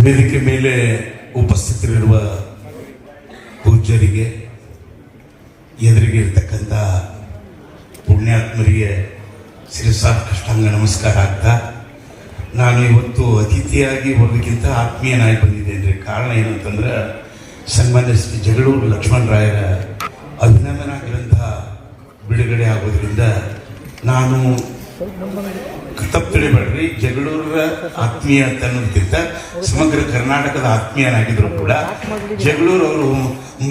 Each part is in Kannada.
ವೇದಿಕೆ ಮೇಲೆ ಉಪಸ್ಥಿತರಿರುವ ಪೂಜ್ಯರಿಗೆ, ಎದುರಿಗೆ ಇರ್ತಕ್ಕಂಥ ಪುಣ್ಯಾತ್ಮರಿಗೆ ಶಿರಸಾಕಷ್ಟಾಂಗ ನಮಸ್ಕಾರ ಆಗ್ತಾ, ನಾನು ಇವತ್ತು ಅತಿಥಿಯಾಗಿ ಹೋಗೋಕ್ಕಿಂತ ಆತ್ಮೀಯನಾಗಿ ಬಂದಿದ್ದೇನೆ ಕಾರಣ ಏನಂತಂದ್ರೆ ಸನ್ಮಾನ್ಯ ಶ್ರೀ ಜಗಳೂರು ಲಕ್ಷ್ಮಣರಾಯರ ಅಭಿನಂದನಾ ಗ್ರಂಥ ಬಿಡುಗಡೆ ಆಗೋದ್ರಿಂದ ನಾನು ತಪ್ಪು ತಿಳಿಬೇಡ್ರಿ ಜಗಳೂರ ಆತ್ಮೀಯ ಅಂತ ಅನ್ನೋದಕ್ಕಿಂತ ಸಮಗ್ರ ಕರ್ನಾಟಕದ ಆತ್ಮೀಯನಾಗಿದ್ರು ಕೂಡ. ಜಗಳೂರು ಅವರು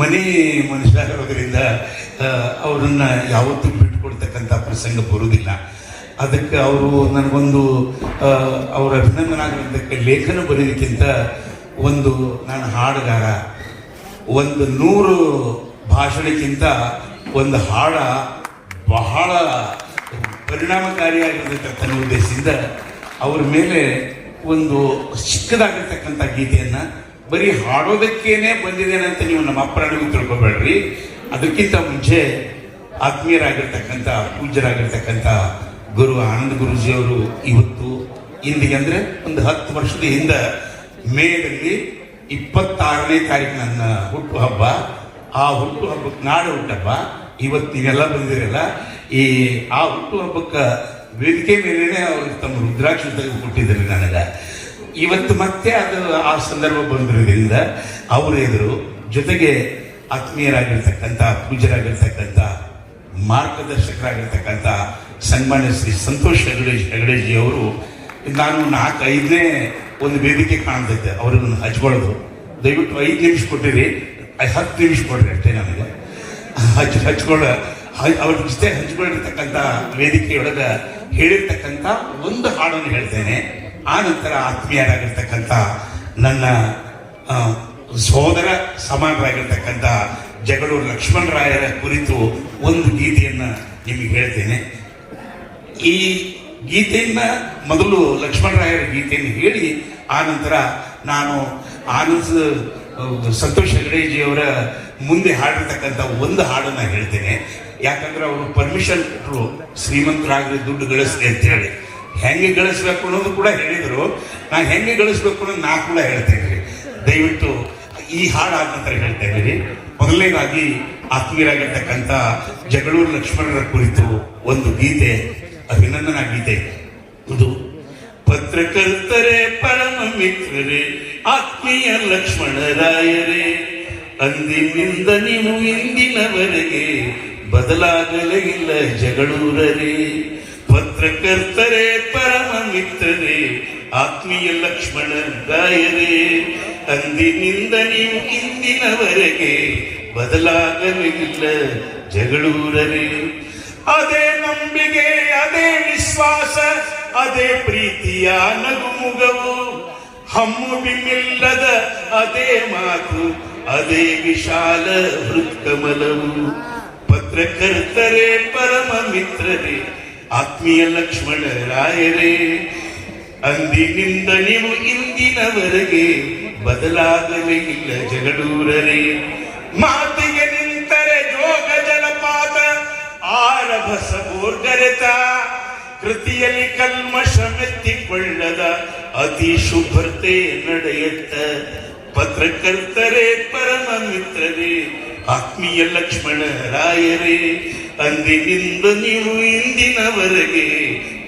ಮನೆ ಮನುಷ್ಯರಾಗಿರೋದ್ರಿಂದ ಅವರನ್ನು ಯಾವತ್ತೂ ಬಿಟ್ಟುಕೊಡ್ತಕ್ಕಂಥ ಪ್ರಸಂಗ ಬರುವುದಿಲ್ಲ. ಅದಕ್ಕೆ ಅವರು ನನಗೊಂದು ಅವರ ಅಭಿನಂದನಾಗಿರ್ತಕ್ಕ ಲೇಖನ ಬರೆಯೋದಕ್ಕಿಂತ ಒಂದು ನಾನು ಹಾಡುಗಾರ, ಒಂದು ನೂರು ಭಾಷಣಕ್ಕಿಂತ ಒಂದು ಹಾಡ ಬಹಳ ಪರಿಣಾಮಕಾರಿಯಾಗಿರ್ತಕ್ಕಂಥ ಉದ್ದೇಶದಿಂದ ಅವ್ರ ಮೇಲೆ ಒಂದು ಚಿಕ್ಕದಾಗಿರ್ತಕ್ಕಂಥ ಗೀತೆಯನ್ನು ಬರೀ ಹಾಡೋದಕ್ಕೇನೆ ಬಂದಿದ್ದೇನೆ ಅಂತ ನೀವು ನಮ್ಮ ಅಪ್ಪರಾಣಿಗೂ ತಿಳ್ಕೊಬೇಡ್ರಿ. ಅದಕ್ಕಿಂತ ಮುಂಚೆ ಆತ್ಮೀಯರಾಗಿರ್ತಕ್ಕಂಥ, ಪೂಜ್ಯರಾಗಿರ್ತಕ್ಕಂಥ ಗುರು ಆನಂದ ಗುರುಜಿಯವರು ಇವತ್ತು ಇಂದಿಗೆ ಅಂದರೆ ಒಂದು ಹತ್ತು ವರ್ಷದ ಹಿಂದೆ ಮೇದಲ್ಲಿ ಇಪ್ಪತ್ತಾರನೇ ತಾರೀಕು ನನ್ನ ಹುಟ್ಟು ಹಬ್ಬ. ಆ ಹುಟ್ಟು ಹಬ್ಬಕ್ಕೆ ನಾಡು ಹುಟ್ಟಬ್ಬ ಇವತ್ತು ನೀವೆಲ್ಲ ಬಂದಿರಲ್ಲ ಈ, ಆ ಹುಟ್ಟು ಹಬ್ಬಕ್ಕೆ ವೇದಿಕೆ ಮೇಲೇ ಅವರು ತಮ್ಮ ರುದ್ರಾಕ್ಷಿ ತೆಗೆದು ಕೊಟ್ಟಿದ್ದಾರೆ ನನಗೆ. ಇವತ್ತು ಮತ್ತೆ ಅದು ಆ ಸಂದರ್ಭ ಬಂದಿರೋದ್ರಿಂದ ಅವರ ಎದುರು ಜೊತೆಗೆ ಆತ್ಮೀಯರಾಗಿರ್ತಕ್ಕಂಥ ಪೂಜರಾಗಿರ್ತಕ್ಕಂಥ ಮಾರ್ಗದರ್ಶಕರಾಗಿರ್ತಕ್ಕಂಥ ಸನ್ಮಾನ್ಯ ಶ್ರೀ ಸಂತೋಷ್ ಹೆಗಡೆ, ಹೆಗಡೆಜಿ ಅವರು, ನಾನು ನಾಲ್ಕು ಐದನೇ ಒಂದು ವೇದಿಕೆ ಕಾಣ್ತೈತೆ ಅವ್ರನ್ನ ಹಚ್ಕೊಳ್ಳೋದು. ದಯವಿಟ್ಟು ಐದು ನಿಮಿಷ ಕೊಟ್ಟಿರಿ, ಹತ್ತು ನಿಮಿಷ ಕೊಡ್ರಿ ಅಷ್ಟೇ ನನಗೆ. ಹಚ್, ಹಚ್ಕೊಳ್ಳ ಅವ್ರ ಜೊತೆ ಹಂಚ್ಕೊಂಡಿರ್ತಕ್ಕಂಥ ವೇದಿಕೆಯೊಳಗೆ ಹೇಳಿರ್ತಕ್ಕಂಥ ಒಂದು ಹಾಡನ್ನು ಹೇಳ್ತೇನೆ. ಆ ನಂತರ ಆತ್ಮೀಯರಾಗಿರ್ತಕ್ಕಂಥ ನನ್ನ ಸೋದರ ಸಮಾನರಾಗಿರ್ತಕ್ಕಂಥ ಜಗಳೂರು ಲಕ್ಷ್ಮಣರಾಯರ ಕುರಿತು ಒಂದು ಗೀತೆಯನ್ನು ನಿಮಗೆ ಹೇಳ್ತೇನೆ. ಈ ಗೀತೆಯನ್ನ ಮೊದಲು ಲಕ್ಷ್ಮಣರಾಯರ ಗೀತೆಯನ್ನು ಹೇಳಿ, ಆ ನಂತರ ನಾನು ಆನಂದ್ ಸಂತೋಷ್ ಅವರ ಮುಂದೆ ಹಾಡಿರ್ತಕ್ಕಂಥ ಒಂದು ಹಾಡನ್ನ ಹೇಳ್ತೇನೆ. ಯಾಕಂದ್ರೆ ಅವರು ಪರ್ಮಿಷನ್ ಕೊಟ್ಟರು ಶ್ರೀಮಂತರಾಗ್ರಿ, ದುಡ್ಡು ಗಳಿಸ್ಲಿ ಅಂತ ಹೇಳಿ. ಹೆಂಗೆ ಗಳಿಸ್ಬೇಕು ಅನ್ನೋದು ಕೂಡ ಹೇಳಿದರು. ನಾನು ಹೆಂಗೆ ಗಳಿಸ್ಬೇಕು ಅನ್ನೋದು ನಾ ಕೂಡ ಹೇಳ್ತೇನೆ ರೀ ದಯವಿಟ್ಟು ಈ ಹಾಡು ಆದ ನಂತರ ಹೇಳ್ತಾ ಇದ್ದೀರಿ ಮೊದಲನೇದಾಗಿ ಆತ್ಮೀಯರಾಗಿರ್ತಕ್ಕಂಥ ಜಗಳೂರು ಲಕ್ಷ್ಮಣರ ಕುರಿತು ಒಂದು ಗೀತೆ, ಅಭಿನಂದನಾ ಗೀತೆ. ಇದು, ಪತ್ರಕರ್ತರೇ, ಪರಮ ಮಿತ್ರರೇ ಆತ್ಮೀಯ ಲಕ್ಷ್ಮಣರಾಯರೇ, ಅಂದಿನಿಂದ ನೀವು ಇಂದಿನವರೆಗೆ ಬದಲಾಗಲೇ ಇಲ್ಲ ಜಗಳೂರರೇ. ಪತ್ರಕರ್ತರೇ ಪರಮ ಮಿತ್ರರೇ ಆತ್ಮೀಯ ಲಕ್ಷ್ಮಣರಾಯರೇ, ಅಂದಿನಿಂದ ನೀವು ಇಂದಿನವರೆಗೆ ಬದಲಾಗಲೇ ಇಲ್ಲ ಜಗಳೂರರೇ. ಅದೇ ನಂಬಿಕೆ, ಅದೇ ವಿಶ್ವಾಸ, ಅದೇ ಪ್ರೀತಿಯ ನಗುಮುಗವು. ಹಮ್ಮು ಬಿಮ್ಮಿಲ್ಲದ ಅದೇ ಮಾತು, ಅದೇ ವಿಶಾಲ ವೃತ್ತಮಲವು ಪತ್ರಕರ್ತರೇ ಪರಮ ಮಿತ್ರರೇ ಆತ್ಮೀಯ ಲಕ್ಷ್ಮಣ ರಾಯರೇ, ಅಂದಿನಿಂದ ನೀವು ಇಂದಿನವರೆಗೆ ಬದಲಾಗಲೇ ಇಲ್ಲ ಜಗಡೂರರೇ ಮಾತಿಗೆ ನಿಂತರೆ ಜೋಗ ಜಲಪಾತ, ಆರಭಸ ಬೋರ್ಗರೆತ ಕೃತಿಯಲ್ಲಿ ಕಲ್ಮಶ ಮೆತ್ತಿಕೊಳ್ಳದ ಅತಿ ಶುಭ್ರತೆ ನಡೆಯುತ್ತ. ಪತ್ರಕರ್ತರೇ, ಪರಮ ಮಿತ್ರರೇ, ಆತ್ಮೀಯ ಲಕ್ಷ್ಮಣರಾಯರೇ ಅಂದಿನಿಂದ ನೀವು ಇಂದಿನವರೆಗೆ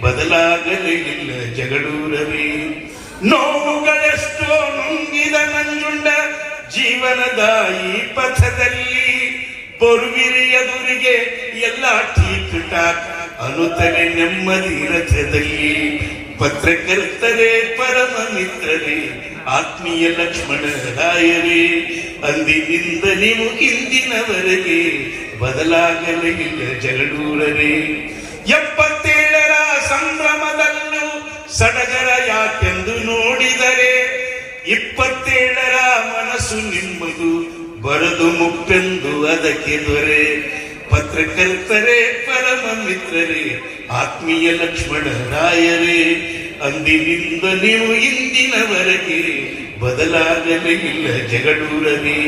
ಬದಲಾಗಲಿಲ್ಲ ಜಗಳೂರವೇ ನೋವುಗಳೆಷ್ಟೋ ನುಂಗಿದ ನಂಜುಂಡ ಜೀವನದ ಈ ಪಥದಲ್ಲಿ ಬರುವಿರಿ ಎದುರಿಗೆ ಎಲ್ಲ ಟೀಕ್ ಟಾಕ್ ಅನುತನೆ ನೆಮ್ಮದಿ ರಥದಲ್ಲಿ ಪತ್ರಕರ್ತರೇ ಪರಮ ಮಿತ್ರರೇ ಆತ್ಮೀಯ ಲಕ್ಷ್ಮಣ ರಾಯರೇ ಅಂದಿನಿಂದ ನೀವು ಇಂದಿನವರೆಗೆ ಬದಲಾಗಲಿಲ್ಲ ಜಗಳೂರರೇ ಎಪ್ಪತ್ತೇಳರ ಸಂಭ್ರಮದಲ್ಲೂ ಸಡಗರ ಯಾಕೆಂದು ನೋಡಿದರೆ, ಇಪ್ಪತ್ತೇಳರ ಮನಸ್ಸು ನಿಮ್ಮದು, ಬರದು ಮುಪ್ಪೆಂದು ಅದಕ್ಕೆ ದೊರೆ. ಪತ್ರಕರ್ತರೇ ಪರಮ ಮಿತ್ರರೇ ಆತ್ಮೀಯ ಲಕ್ಷ್ಮಣರಾಯರೇ ಅಂದಿನಿಂದ ನೀವು ಇಂದಿನವರೆಗೆ ಬದಲಾಗಲೇ ಇಲ್ಲ ಜಗಡೂರನೇ.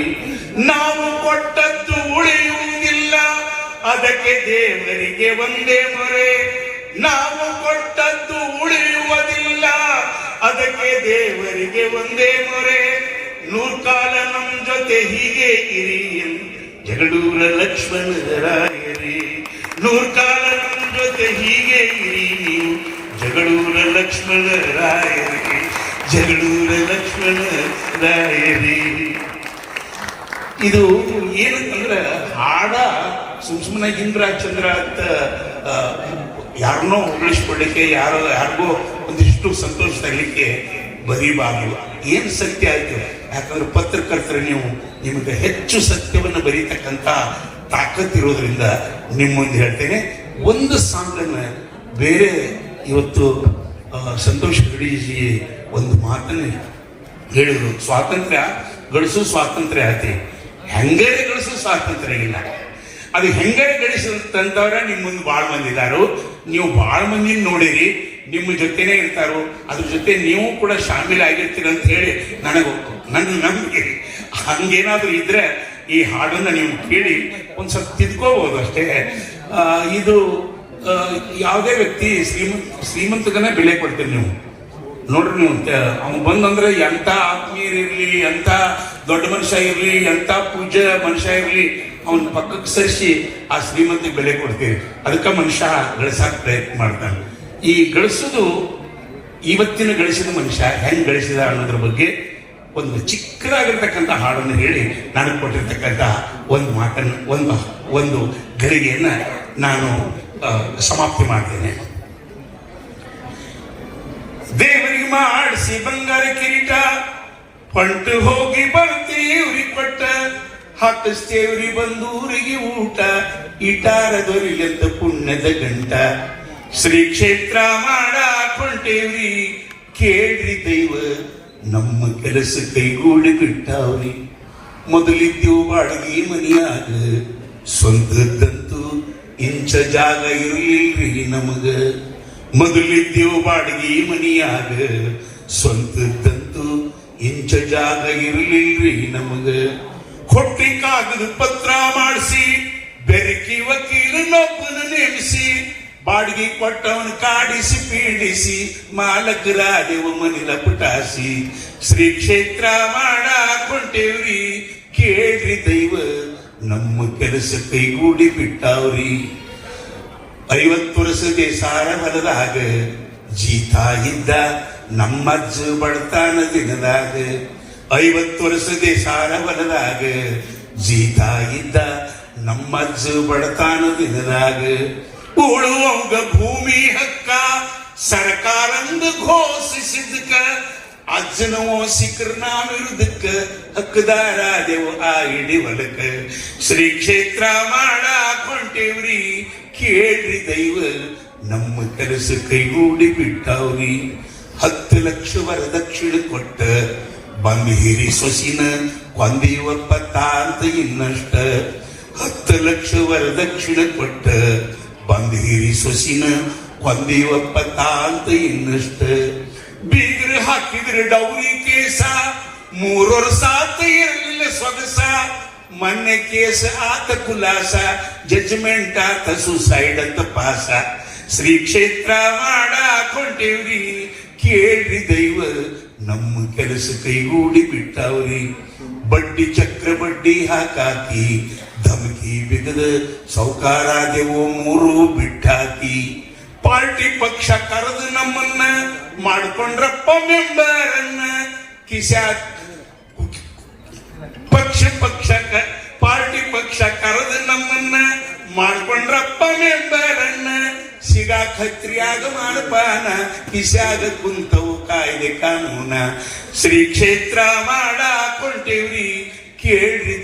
ನಾವು ಕೊಟ್ಟದ್ದು ಉಳಿಯುವುದಿಲ್ಲ, ಅದಕ್ಕೆ ದೇವರಿಗೆ ಒಂದೇ ಮೊರೆ. ನಾವು ಕೊಟ್ಟದ್ದು ಉಳಿಯುವುದಿಲ್ಲ, ಅದಕ್ಕೆ ದೇವರಿಗೆ ಒಂದೇ ಮೊರೆ. ನೂರ್ಕಾಲ ನಮ್ ಜೊತೆ ಹೀಗೆ ಇರಿ ಎಂದು ಜಗಳೂರ ಲಕ್ಷ್ಮಣ ನೂರ್ಕಾಲ ಜೊತೆ ಹೀಗೆ ಇರಿ ನೀವು. ಜಗಳೂರ ಲಕ್ಷ್ಮಣ ರಾಯರೇ, ಜಗಳೂರ ಲಕ್ಷ್ಮಣ ರಾಯರೇ. ಇದು ಏನಂತಂದ್ರೆ ಹಾಡ ಸುಮ್ ಸುಮ್ಮನೆ ಚಂದ್ರ ಅಂತ ಯಾರನ್ನೋ ಉಳಿಸ್ಕೊಳ್ಳಿಕ್ಕೆ ಯಾರೋ ಯಾರಿಗೋ ಒಂದಿಷ್ಟು ಸಂತೋಷ ತರಲಿಕ್ಕೆ ಬರೀಬಾರ್ದು ಏನು ಸತ್ಯ ಆಯಿತು? ಯಾಕಂದ್ರೆ ಪತ್ರಕರ್ತರು ನೀವು ನಿಮಗೆ ಹೆಚ್ಚು ಸತ್ಯವನ್ನು ಬರೀತಕ್ಕಂಥ ತಾಕತ್ ಇರೋದ್ರಿಂದ ನಿಮ್ಮ ಮುಂದೆ ಹೇಳ್ತೇನೆ. ಒಂದು ಸಾಂಗನ್ನು ಬೇರೆ ಇವತ್ತು ಸಂತೋಷ್ ಗಡಿಜಿ ಒಂದು ಮಾತನ್ನು ಹೇಳಿದರು. ಸ್ವಾತಂತ್ರ್ಯ ಗಳಿಸು ಸ್ವಾತಂತ್ರ್ಯ ಆತಿ ಹೆಂಗೆ ಗಳಿಸು ಸ್ವಾತಂತ್ರ್ಯ ಇಲ್ಲ. ಅದು ಹೆಂಗೆ ಗಳಿಸಿದಂತವ್ರ ನಿಮ್ಮ ಮುಂದೆ ಭಾಳ ಮಂದಿ ಇದ್ದಾರು ನೀವು ಭಾಳ ಮಂದಿ ನೋಡಿರಿ. ನಿಮ್ಮ ಜೊತೆನೇ ಇರ್ತಾರೋ, ಅದ್ರ ಜೊತೆ ನೀವು ಕೂಡ ಶಾಮೀಲ್ ಆಗಿರ್ತೀರ ಅಂತ ಹೇಳಿ ನನಗೆ ನನ್ನ ನಂಬಿಕೆ. ಹಂಗೇನಾದ್ರೂ ಇದ್ರೆ ಈ ಹಾಡನ್ನ ನೀವು ಕೇಳಿ ಒಂದ್ ಸ್ವಲ್ಪ ತಿದ್ಕೋಬಹುದು ಅಷ್ಟೇ. ಇದು ಯಾವುದೇ ವ್ಯಕ್ತಿ ಶ್ರೀಮಂತ ಶ್ರೀಮಂತಗನೇ ಬೆಲೆ ಕೊಡ್ತೀರಿ ನೀವು. ನೋಡ್ರಿ ನೀವು ಅವ್ನು ಬಂದಂದ್ರೆ ಎಂತ ಆತ್ಮೀಯರಿರ್ಲಿ ಎಂತ ದೊಡ್ಡ ಮನುಷ್ಯ ಇರ್ಲಿ, ಎಂತ ಪೂಜ್ಯ ಮನುಷ್ಯ ಇರ್ಲಿ, ಅವನ ಪಕ್ಕಕ್ಕೆ ಸರಿಸಿ ಆ ಶ್ರೀಮಂತಿಗೆ ಬೆಲೆ ಕೊಡ್ತೀರಿ. ಅದಕ್ಕೆ ಮನುಷ್ಯ ಗಳಿಸಕ್ ಪ್ರಯತ್ನ ಮಾಡ್ತಾನೆ. ಈ ಗಳಿಸೋದು ಇವತ್ತಿನ ಗಳಿಸಿದ ಮನುಷ್ಯ ಹೆಂಗ್ ಗಳಿಸಿದ ಅನ್ನೋದ್ರ ಬಗ್ಗೆ ಒಂದು ಚಿಕ್ಕದಾಗಿರ್ತಕ್ಕಂಥ ಹಾಡನ್ನು ಹೇಳಿ ನಾನು ಕೊಟ್ಟಿರ್ತಕ್ಕಂಥ ಒಂದು ಮಾತನ್ನು, ಒಂದು ಒಂದು ಗಳಿಗೆಯನ್ನ ನಾನು ಸಮಾಪ್ತಿ ಮಾಡ್ತೇನೆ. ದೇವರಿಗೆ ಮಾಡಿಸಿ ಬಂಗಾರ ಕಿರೀಟ, ಪಂಟು ಹೋಗಿ ಬರ್ತೀವ್ರಿ ಪಟ್ಟ ಹಾಕಿಸ್ತೇವ್ರಿ ಬಂದೂರಿಗೆ ಊಟ, ಇಟಾರ ದೊರಿಲೆಂತ ಪುಣ್ಯದ ಗಂಟ. ಶ್ರೀ ಕ್ಷೇತ್ರ ಮಾಡಾಕೊಂಡೇವ್ರಿ ಕೇಳ್ರಿ ದೈವ ನಮ್ಮ ಕೆಲಸ ಕೈಗೂಡಿ ಬಿಟ್ಟಾವ್ರಿ ಮೊದಲಿದ್ದೆವು ಬಾಡಿಗೆ ಮನಿಯಾಗ ಸ್ವಂತದಂತೂ ಇಂಚ ಜಾಗ ಇರಲಿಲ್ರಿ ನಮಗ ಮೊದಲಿದ್ದೆವು ಬಾಡಿಗೆ ಮನಿಯಾಗ ಸ್ವಂತದಂತೂ ಇಂಚ ಜಾಗ ಇರಲಿಲ್ರಿ ನಮಗ ಕೊಟ್ಟಿ ಕಾಗದ ಪತ್ರ ಮಾಡಿಸಿ ಬೆರಕಿ ವಕೀಲನೊಬ್ಬನ ನೇಮಿಸಿ ಬಾಡಿಗೆ ಕೊಟ್ಟವನು ಕಾಡಿಸಿ, ಪೀಡಿಸಿ ಮಾಲಕರಾದೆವು ಮನಿಲ ಪುಟಾಸಿ. ಶ್ರೀ ಕ್ಷೇತ್ರ ಮಾಡಾಕೊಂಡೇವ್ರಿ, ಕೇಳ್ರಿ ದೈವ, ನಮ್ಮ ಕೆಲಸ ಕೈಗೂಡಿ ಬಿಟ್ಟಾವ್ರಿ. ಐವತ್ತು ವರ್ಷದ ಸಾರ ಹೊಲದಾಗ ಜೀತ ಇದ್ದ ನಮ್ಮಜ್ಜ ಬಡತಾನ ದಿನದಾಗ. ಐವತ್ತು ವರ್ಷದ ಸಾರ ಬಲದಾಗ ಜೀತ ಇದ್ದ ನಮ್ಮಜ್ಜ ಬಡತಾನ ದಿನದಾಗ. ಉಳುವಂಗ ಭೂಮಿ ಹಕ್ಕ ಸರ್ಕಾರಂದ ಘೋಷಿಸಿದ್ಕ, ಅಜ್ಜನ ಸಿಕ್ಕರ್ ನಾವಿರುದಕ್ಕ ಹಕ್ಕದಾರ ದೇವ ಆ ಇಡಿ ಹೊಲಕ. ಶ್ರೀ ಕ್ಷೇತ್ರ ಮಾಡಾಕೊಂಡೇವ್ರಿ ಕೇಳ್ರಿ ದೈವ, ನಮ್ಮ ಕೆಲಸ ಕೈಗೂಡಿ ಬಿಟ್ಟಾವ್ರಿ. ಹತ್ತು ಲಕ್ಷ ವರದಕ್ಷಿಣೆ ಕೊಟ್ಟ ಬಂದ್ ಹಿರಿ ಸೊಸಿನ ಕೊಂದೀವಪ್ಪ ತಾಂತ ಇನ್ನಷ್ಟ. ಹತ್ತು ಲಕ್ಷ ವರದಕ್ಷಿಣೆ ಕೊಟ್ಟ ಬಂದ್ ಹಿರಿ ಸೊಸಿನ ಹೊಂದಿವಪ್ಪ ತಾಂತ ಇನ್ನಷ್ಟ. ಬೀಗ್ರ ಹಾಕಿದ್ರೆ ಡೌರಿ ಕೇಸ ಮೂರು ಸಾತ ಇರಲಿಲ್ಲ ಸೊಗಸ. ಮೊನ್ನೆ ಕೇಸ ಆತ ಕುಲಾಸ ಜಜ್ಮೆಂಟ್ ಆತ ಸುಸೈಡ್ ಅಂತ ಪಾಸ. ಶ್ರೀ ಕ್ಷೇತ್ರ ಮಾಡಾಕೊಂಡೇವ್ರಿ, ಕೇಳ್ರಿ ದೈವ, ನಮ್ಮ ಕೆಲಸ ಕೈಗೂಡಿ ಬಿಟ್ಟಾವ್ರಿ. ಬಡ್ಡಿ ಚಕ್ರ ಬಡ್ಡಿ ಹಾಕಾಕಿ, ಧಮಕಿ ಬಿಗದ ಸೌಕಾರಾದೆವು ಮೂರು ಬಿಟ್ಟಾಕಿ, ಪಾರ್ಟಿ ಪಕ್ಷ ಕರೆದು ನಮ್ಮನ್ನ ಮಾಡ್ಕೊಂಡ್ರಪ್ಪ ಮೆಂಬರ್ ಅನ್ನ ಕಿಶಾ ಪಕ್ಷ ಪಕ್ಷ ಪಾರ್ಟಿ ಪಕ್ಷ ಕರೆದು ನಮ್ಮನ್ನ ಮಾಡ್ಕೊಂಡ್ರಪ್ಪ ಮೆಂಬರ್ ಅನ್ನ ಸಿಗಾ ಖತ್ರಿಯಾಗ ಮಾಡಪಾನ ಕಿಸಾಗ ಕುಂತವು ಕಾಯ್ದೆ ಕಾನೂನ. ಶ್ರೀ ಕ್ಷೇತ್ರ ಮಾಡಾಕೊಂಡೇವ್ರಿ ಕೇಳ್ರಿ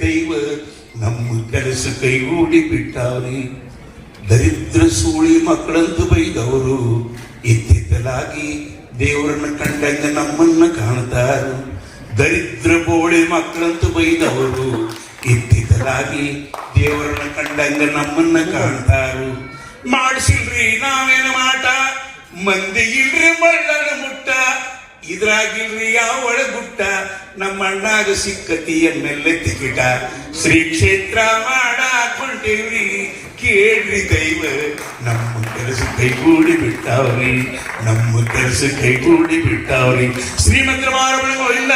ಕೆಲಸ ಕೈಗೂಡಿ ಬಿಟ್ಟಾವ್ರಿ. ದರಿದ್ರ ಸೂಳಿ ಮಕ್ಕಳಂತೂ ಬೈದವರು. ಇತ್ತಿತ್ತಲಾಗಿ ದೇವರನ್ನ ಕಂಡಂಗ ನಮ್ಮನ್ನ ಕಾಣ್ತಾರು. ದರಿದ್ರ ಬೋಳಿ ಮಕ್ಕಳಂತೂ ಬೈದವರು. ಇತ್ತಿತ್ತಲಾಗಿ ದೇವರನ್ನ ಕಂಡಂಗ ನಮ್ಮನ್ನ ಕಾಣ್ತಾರು. ಮಾಡಿಸಿಲ್ರಿ ನಾವೇನ ಮಾಟ? ಮಂದಿ ಇಲ್ರಿ ಮಳ್ಳನ ಮುಟ್ಟ. ಇದ್ರಾಗಿಲ್ರಿ ಯಾವ ಒಳಗುಟ್ಟ? ನಮ್ಮ ಅಣ್ಣಾಗ ಸಿಕ್ಕತಿ ಎಮ್ಮೆಲ್ಲೆ ತಿಕಿಟ ಶ್ರೀ ಕ್ಷೇತ್ರ ಮಾಡಾಕೊಂಡೇವ್ರಿ ಕೇಳ್ರಿ ದೈವ ನಮ್ಮ ಕೆಲಸ ಕೈಗೂಡಿ ಬಿಟ್ಟಾವ್ರಿ ನಮ್ಮ ಕೆಲಸ ಕೈಗೂಡಿ ಬಿಟ್ಟಾವ್ರಿ ಶ್ರೀಮಂತರ ಮಾರಬಳಿ ಗೋವಿಂದ